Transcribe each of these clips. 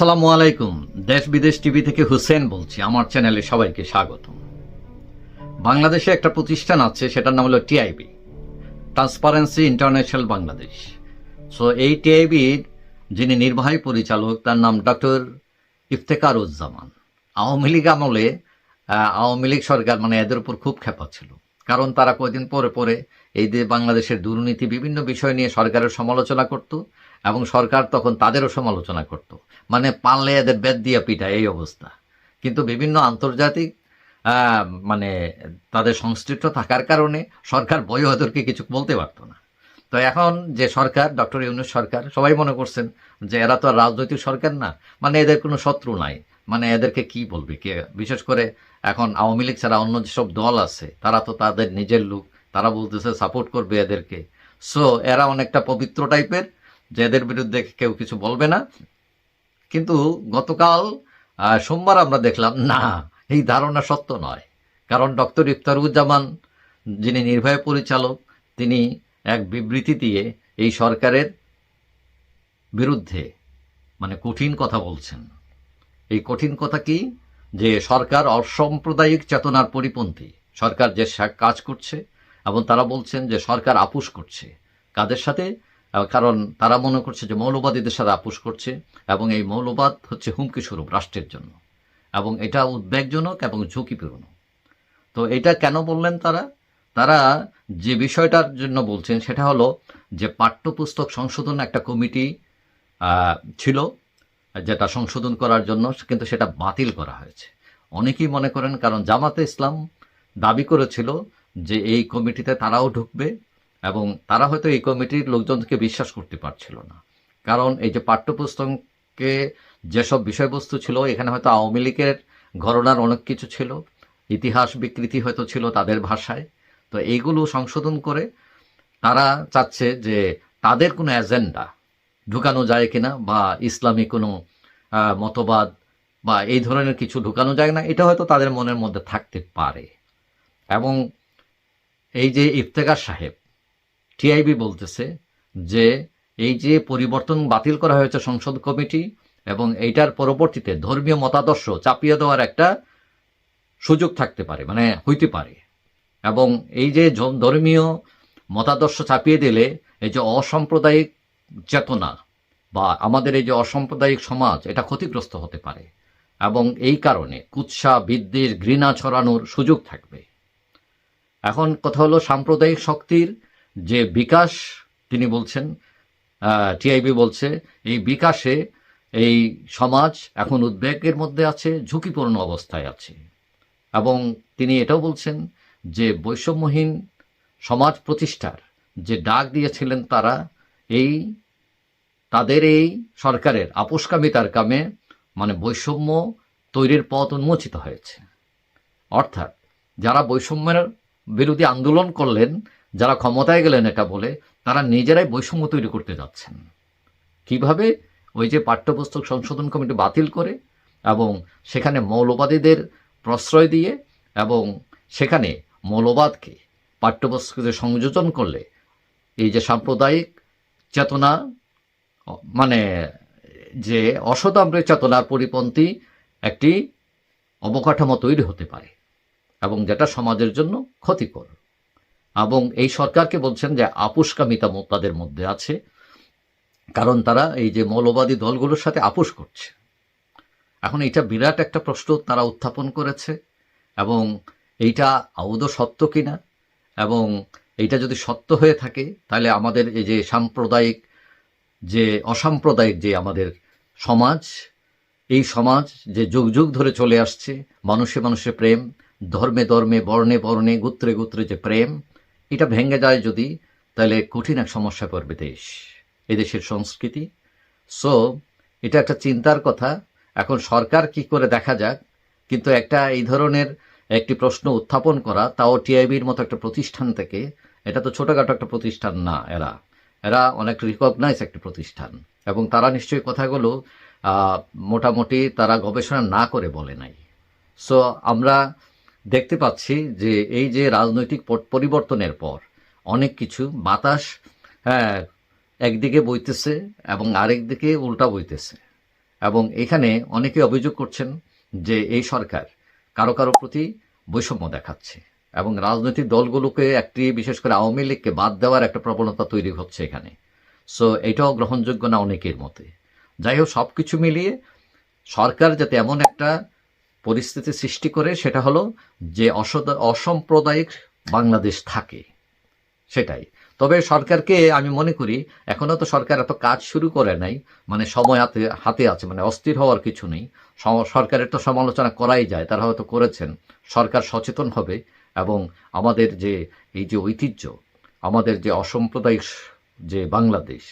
আসসালামু আলাইকুম। দেশ বিদেশ টিভি থেকে হুসেন বলছি। আমার চ্যানেলে সবাইকে স্বাগত বাংলাদেশে একটা প্রতিষ্ঠান আছে, সেটার নাম হলো TIB. Transparency international Bangladesh so এই টিআইবির যিনি নির্বাহী পরিচালক, তার নাম ডক্টর ইফতেকারুজ্জামান। আওয়ামী লীগ আমলে আওয়ামী লীগ সরকার মানে এদের উপর খুব খেপা ছিল। কারণ তারা কয়েকদিন পরে পরে এই যে বাংলাদেশের দুর্নীতি, বিভিন্ন বিষয় নিয়ে সরকারের সমালোচনা করত। এবং সরকার তখন তাদেরও সমালোচনা করত। মানে পারলে এদের বেদ দিয়ে পিঠা এই অবস্থা। কিন্তু বিভিন্ন আন্তর্জাতিক মানে তাদের সংশ্লিষ্ট থাকার কারণে সরকার বই কিছু বলতে পারতো না। তো এখন যে সরকার, ডক্টর ইউনুস সরকার, সবাই মনে করছেন যে এরা তো আর রাজনৈতিক সরকার না। মানে এদের কোনো শত্রু নাই। মানে এদেরকে কি বলবে? কে? বিশেষ করে এখন আওয়ামী লীগ ছাড়া অন্য যেসব দল আছে, তারা তো তাদের নিজের লোক। তারা বলতেছে, সাপোর্ট করবে এদেরকে। সো এরা অনেকটা পবিত্র টাইপের যে এদের বিরুদ্ধে কেউ কিছু বলবে না। কিন্তু গতকাল সোমবার আমরা দেখলাম, না, এই ধারণা সত্য নয়। কারণ ডক্টর ইফতারুজ্জামান, যিনি নির্ভয় পরিচালক, তিনি এক বিবৃতি দিয়ে এই সরকারের বিরুদ্ধে মানে কঠিন কথা বলছেন। এই কঠিন কথা কি? যে সরকার অসাম্প্রদায়িক চেতনার পরিপন্থী। সরকার যে কাজ করছে এবং তারা বলছেন যে সরকার আপুস করছে। কাদের সাথে? কারণ তারা মনে করছে যে মৌলবাদীদের সাথে আপোষ করছে এবং এই মৌলবাদ হচ্ছে হুমকি স্বরূপ রাষ্ট্রের জন্য। এবং এটা উদ্বেগজনক এবং ঝুঁকিপূর্ণ। তো এটা কেন বললেন তারা? তারা যে বিষয়টার জন্য বলছেন সেটা হলো যে পাঠ্যপুস্তক সংশোধন একটা কমিটি ছিল, যেটা সংশোধন করার জন্য কিন্তু সেটা বাতিল করা হয়েছে। অনেকেই মনে করেন কারণ জামাতে ইসলাম দাবি করেছিল যে এই কমিটিতে তারাও ঢুকবে এবং তারা হয়তো এই কমিটির লোকজনকে বিশ্বাস করতে পারছিল না। কারণ এই যে পাঠ্যপুস্তকে যেসব বিষয়বস্তু ছিল, এখানে হয়তো আওয়ামী লীগের ঘটনার অনেক কিছু ছিল, ইতিহাস বিকৃতি হয়তো ছিল তাদের ভাষায়। তো এইগুলো সংশোধন করে তারা চাচ্ছে যে তাদের কোনো এজেন্ডা ঢুকানো যায় কিনা বা ইসলামী কোনো মতবাদ বা এই ধরনের কিছু ঢুকানো যায় না এটা হয়তো তাদের মনের মধ্যে থাকতে পারে। এবং এই যে ইফতেকার সাহেব টিআইবি বলতেছে যে, এই যে পরিবর্তন বাতিল করা হয়েছে সংসদ কমিটি এবং এইটার পরবর্তীতে ধর্মীয় মতাদর্শ চাপিয়ে দেওয়ার একটা সুযোগ থাকতে পারে মানে হইতে পারে। এবং এই যে ধর্মীয় মতাদর্শ চাপিয়ে দিলে এই যে অসাম্প্রদায়িক চেতনা বা আমাদের এই যে অসাম্প্রদায়িক সমাজ, এটা ক্ষতিগ্রস্ত হতে পারে। এবং এই কারণে কুৎসা, বিদ্বেষ, ঘৃণা ছড়ানোর সুযোগ থাকবে। এখন কথা হলো সাম্প্রদায়িক শক্তির যে বিকাশ, তিনি বলছেন টিআইবি বলছে, এই বিকাশে এই সমাজ এখন উদ্বেগের মধ্যে আছে, ঝুঁকিপূর্ণ অবস্থায় আছে। এবং তিনি এটাও বলছেন যে বৈষম্যহীন সমাজ প্রতিষ্ঠার যে ডাক দিয়েছিলেন তারা, এই তাদের এই সরকারের আপোষকামিতার কামে মানে বৈষম্য তৈরির পথ উন্মোচিত হয়েছে। অর্থাৎ যারা বৈষম্যের বিরোধী আন্দোলন করলেন যারা ক্ষমতায় গেলেন এটা বলে, তারা নিজেরাই বৈষম্য তৈরি করতে যাচ্ছেন। কীভাবে? ওই যে পাঠ্যপুস্তক সংশোধন কমিটি বাতিল করে এবং সেখানে মৌলবাদীদের প্রশ্রয় দিয়ে এবং সেখানে মৌলবাদকে পাঠ্যপুস্তকে সংযোজন করলে এই যে সাম্প্রদায়িক চেতনা মানে যে অসদাম্রের চেতনার পরিপন্থী একটি অবকাঠামো তৈরি হতে পারে এবং যেটা সমাজের জন্য ক্ষতিকর। এবং এই সরকারকে বলছেন যে আপুষ্কামিতা তাদের মধ্যে আছে, কারণ তারা এই যে মৌলবাদী দলগুলোর সাথে আপোষ করছে। এখন এটা বিরাট একটা প্রশ্ন তারা উত্থাপন করেছে, এবং এইটা আদৌ সত্য কিনা? এবং এইটা যদি সত্য হয়ে থাকে, তাহলে আমাদের এই যে সাম্প্রদায়িক, যে অসাম্প্রদায়িক যে আমাদের সমাজ, এই সমাজ যে যুগ যুগ ধরে চলে আসছে, মানুষে মানুষে প্রেম, ধর্মে ধর্মে, বর্ণে বর্ণে, গোত্রে গোত্রে যে প্রেম এটা ভেঙে যায় যদি, তাহলে কঠিন এক সমস্যা পড়বে দেশ, এদেশের সংস্কৃতি। সো এটা একটা চিন্তার কথা। এখন সরকার কি করে দেখা যাক, কিন্তু একটা এই ধরনের একটি প্রশ্ন উত্থাপন করা, তাও টিআইবির মতো একটা প্রতিষ্ঠান থেকে, এটা তো ছোটখাটো একটা প্রতিষ্ঠান না এরা। এরা অনেক রিকগনাইজ একটি প্রতিষ্ঠান, এবং তারা নিশ্চয়ই কথাগুলো মোটামুটি তারা গবেষণা না করে বলে নাই। সো আমরা দেখতে পাচ্ছি যে এই যে রাজনৈতিক পরিবর্তনের পর অনেক কিছু বাতাস হ্যাঁ একদিকে বইতেছে এবং আরেক দিকে উল্টা বইতেছে। এবং এখানে অনেকে অভিযোগ করছেন যে এই সরকার কারও কারও প্রতি বৈষম্য দেখাচ্ছে এবং রাজনৈতিক দলগুলোকে একটি বিশেষ করে আওয়ামী লীগকে বাদ দেওয়ার একটা প্রবণতা তৈরি হচ্ছে এখানে। সো এটাও গ্রহণযোগ্য না অনেকের মতে? যাই হোক সব কিছু মিলিয়ে সরকার যাতে এমন একটা পরিস্থিতি সৃষ্টি করে সেটা হলো যে অসাম্প্রদায়িক বাংলাদেশ থাকে। সেটাই। তবে সরকারকে আমি মনে করি এখনও তো সরকার এত কাজ শুরু করে নাই মানে সময় হাতে হাতে আছে মানে অস্থির হওয়ার কিছু নেই। সরকারের তো সমালোচনা করাই যায়, তারা হয়তো করেছেন। সরকার সচেতন হবে এবং আমাদের যে, এই যে ঐতিহ্য, আমাদের যে অসাম্প্রদায়িক যে বাংলাদেশ,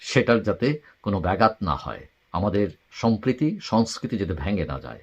সেটার যাতে কোনো ব্যাঘাত না হয়। আমাদের সম্প্রীতি, সংস্কৃতি যাতে ভেঙে না যায়।